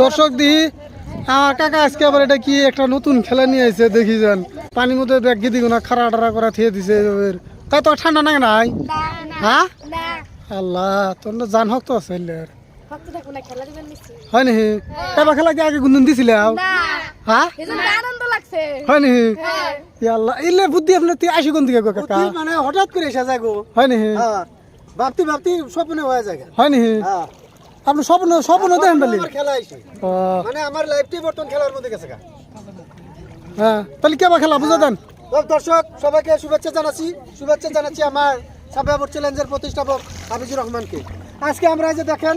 দর্শক দিহি আমার কাকা আজকে আবার এটা কি একটা নতুন খেলা নিয়ে আইছে দেখি যান। পানির মধ্যে দেখ গিদি গুনা খাড়া টাড়া করা থিয়ে দিছে। এবার। তাই তো ঠান্ডা নাগে নাই হ্যাঁ? আল্লাহ তোর জান হক তো আছে। খেলা দিবেন নিশ্চয়ই। হয় এবার খেলা কি আগে গুন্দুন দিছিলে? হ্যাঁ? হয় নাহি আল্লাহ ইলে বুদ্ধি আপনার তুই আসি কোন দিকে গো কাকা? মানে হঠাৎ করে এসে যায় গো। হয় হ্যাঁ। ভাবতে ভাবতে স্বপ্নে হয়ে যায় হয় হ্যাঁ। আপনি স্বপ্ন স্বপ্ন দেখেন বলি খেলা মানে আমার লাইফটাই বর্তমান খেলার মধ্যে গেছে হ্যাঁ তাহলে কেবা খেলা বুঝা দেন। দর্শক সবাইকে শুভেচ্ছা জানাচ্ছি শুভেচ্ছা জানাচ্ছি আমার সাবেয়াবর চ্যালেঞ্জের প্রতিষ্ঠাপক হাফিজুর রহমানকে। আজকে আমরা এই যে দেখেন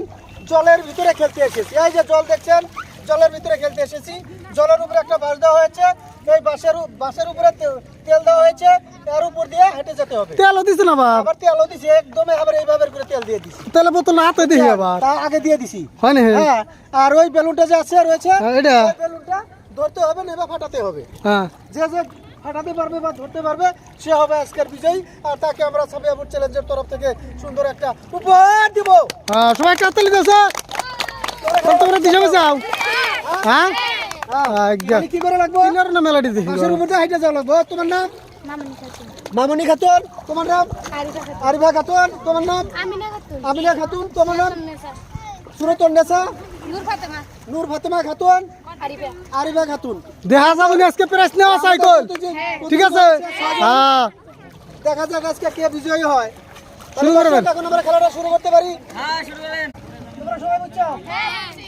জলের ভিতরে খেলতে এসেছি। এই যে জল দেখছেন জলের ভিতরে খেলতে এসেছি। জলের উপরে একটা বাঁশ দেওয়া হয়েছে। এই বাঁশের উ- বাঁশের উপরে তেল দেওয়া হয়েছে এর উপর দিয়ে হেঁটে যেতে হবে। তেলও দিছে না বাপ। আবার তেলও দিছি একদমই আবার এইভাবে করে তেল দিয়ে দিছি। তেলে বোতল হাতে দেখি আবার তা আগে দিয়ে দিছি। হয় নাহি হ্যাঁ আর ওই বেলুনটা যে আছে রয়েছে হ্যাঁ, এটা? বেলুনটা ধরতে হবে না এবার ফাটাতে হবে। হ্যাঁ। যে যে ফাটাতে পারবে বা ধরতে পারবে সে হবে আজকের বিজয়ী আর তাকে আমরা সাবিয়াপুর চ্যালেঞ্জের তরফ থেকে সুন্দর একটা উপহার দিব। হ্যাঁ, সবাই কাতালি দিয়েছে। তোমরা দিশে যাও হ্যাঁ। আমি কি করে লাগবো? কিনার না মেলাডি দেখি? বাসের উপরে হাইটে যাওয়া লাগবো। তোমার নাম? মামনি খাতুন। তোমার নাম? আরিফা খাতুন। তোমার নাম? আমিনা খাতুন। আমিনা খাতুন তোমার নাম? নূর ফাতেমা। খাতুন? আরিফা। খাতুন। দেখা যাব আজকে প্রেস নেওয়া সাইকেল ঠিক আছে? হ্যাঁ। দেখা যাক আজকে কে বিজয়ী হয়। শুরু করবেন। এখন আমরা খেলাটা শুরু করতে পারি। তোমরা সবাই বুঝছ?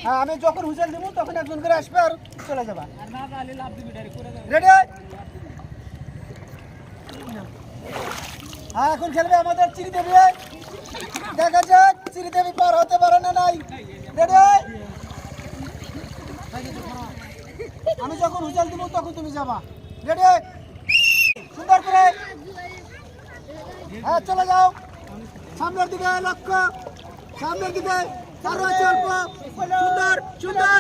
হ্যাঁ আমি যখন হুইসেল দিব, তখন একজন করে আসবে আর চলে যাবা। রেডি হ্যাঁ? এখন খেলবে আমাদের চিরি দেবী দেখা যাক, চিরি দেবী পার হতে পারে না নাই। রেডি আমি যখন হুইসেল দিব, তখন তুমি যাবা। রেডি সুন্দর করে। হ্যাঁ চলে যাও। সামনের দিকে লক্ষ্য। সামনের দিকে। আরও আছে অল্প সুন্দর সুন্দর।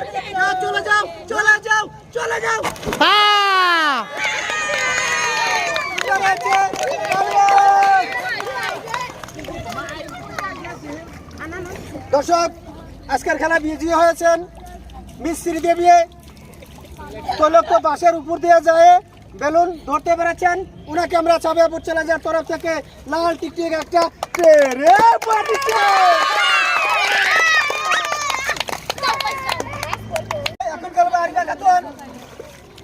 চলে যাও চলে যাও চলো। দর্শক আজকের খেলা বিজয়ী হয়েছেন মিস শ্রীদেবী তৈলক্য বাসের উপর দিয়ে যায় বেলুন ধরতে পেরেছেন। ওনাকে আমরা চাবিয়াপুর চ্যালেঞ্জের তরফ থেকে লাল টিকটিক একটা পেরে পাঠিয়েছে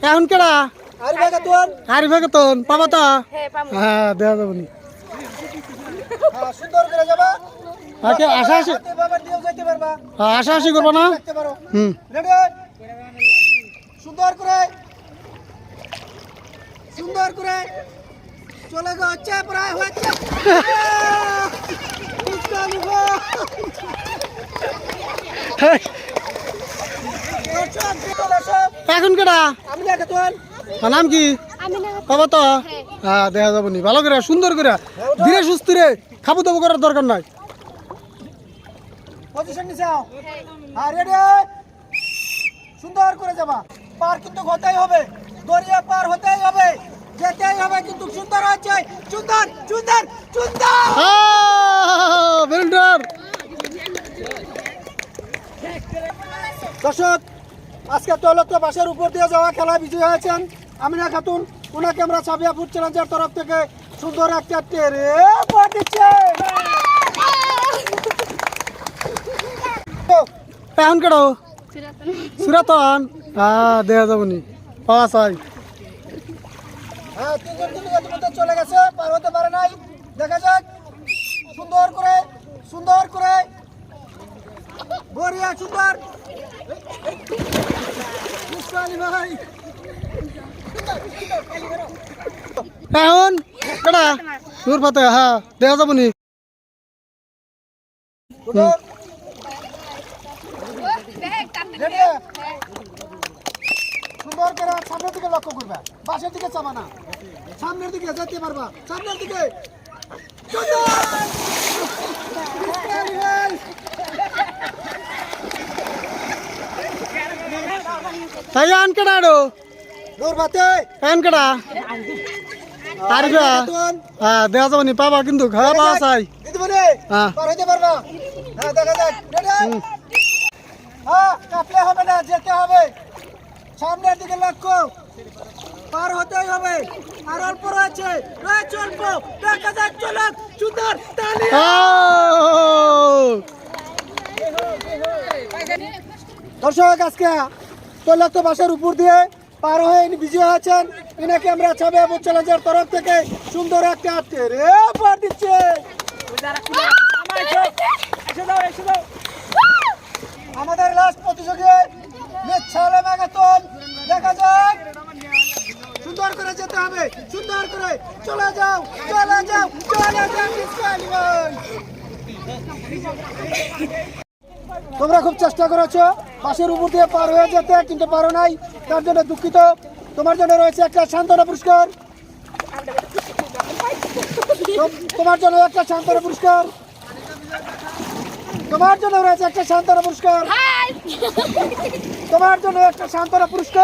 এখন কেডা? আরিফা খাতুন পাবা তো? হ্যাঁ হ্যাঁ যাব হ্যাঁ, করে যাবা। হ্যাঁ, আশা আশি করব না? হুম। সুন্দর করে। সুন্দর করে। চলে গো হচ্ছে প্রায় হচ্ছে ইসলামী গো। দর্শক, চলে এসো। এখন কেডা? নাম কি? আমিনা তো। হ্যাঁ দেখা যাব নি। ভালো করে সুন্দর করে ধীরে সুস্থ রে খাব দাবো করার দরকার নাই। পজিশন নিচে আও হ্যাঁ রেডি সুন্দর করে যাবা। পার কিন্তু হতেই হবে। দরিয়া পার হতেই হবে। যেতেই হবে কিন্তু সুন্দর হচ্ছে। সুন্দর সুন্দর সুন্দর! বেলুন্ডার দর্শক আজকে তৈলক্য বাসের উপর দিয়ে যাওয়া খেলা বিজয়ী হয়েছেন আমিনা খাতুন। ওনাকে আমরা সাবিয়াপুর চ্যালেঞ্জের তরফ থেকে সুন্দর একটা টেরে পাঠিয়েছে এখন কেডা সুরাতন। হ্যাঁ দেখা যাব নি পাওয়া চাই হ্যাঁ তিনজন চলে গেছে, পার হতে পারে নাই দেখা যাক সুন্দর করে সুন্দর করে বরিয়া সুন্দর মুস্তানি ভাই এখন কেডা? নূর ফাতে হ্যাঁ দেখা যাব নি। সুন্দর করে সামনের দিকে লক্ষ্য করবে। বাসের দিকে চাবা না। সামনের দিকে যেতে পারবা। সামনের দিকে সুন্দর! মুস্তানি ভাই! তাই আন কেডা আডো নূর বাতে এখন কেডা আরিফা খাতুন, হ্যাঁ দেখা যাব নি পাবা কিন্তু খাওয়া পাওয়া চাই দিদি বলে হ্যাঁ পার? হইতে পারবা? হ্যাঁ দেখা যাক। রেডি হ্যাঁ কাটলে হবে না যেতে হবে। সামনের দিকে লক্ষ্য। পার হতেই হবে। আর অল্প রয়েছে। রয়েছে অল্প। দেখা যাক চলো সুন্দর তালি। দর্শক আজকে তৈলাক্ত বাসের উপর দিয়ে পার হয়ে ইনি বিজয় হয়েছেন। ইনাকে আমরা ছাবে এবং চ্যালেঞ্জের তরফ থেকে সুন্দর একটা আটকে রে পার দিচ্ছে। আমাদের লাস্ট প্রতিযোগী মিচ্ছালে ম্যাগাথন, দেখা যাক। সুন্দর করে যেতে হবে, সুন্দর করে। চলে যাও চলে যাও চলে যাও। তোমরা খুব চেষ্টা করেছ। পাশের উপর দিয়ে পার হয়ে যেতে কিন্তু পারো নাই। তার জন্য দুঃখিত। তোমার জন্য রয়েছে একটা সান্ত্বনা পুরস্কার। তোমার জন্য একটা সান্ত্বনা পুরস্কার। তোমার জন্য রয়েছে একটা সান্ত্বনা পুরস্কার। তোমার জন্য একটা সান্ত্বনা পুরস্কার।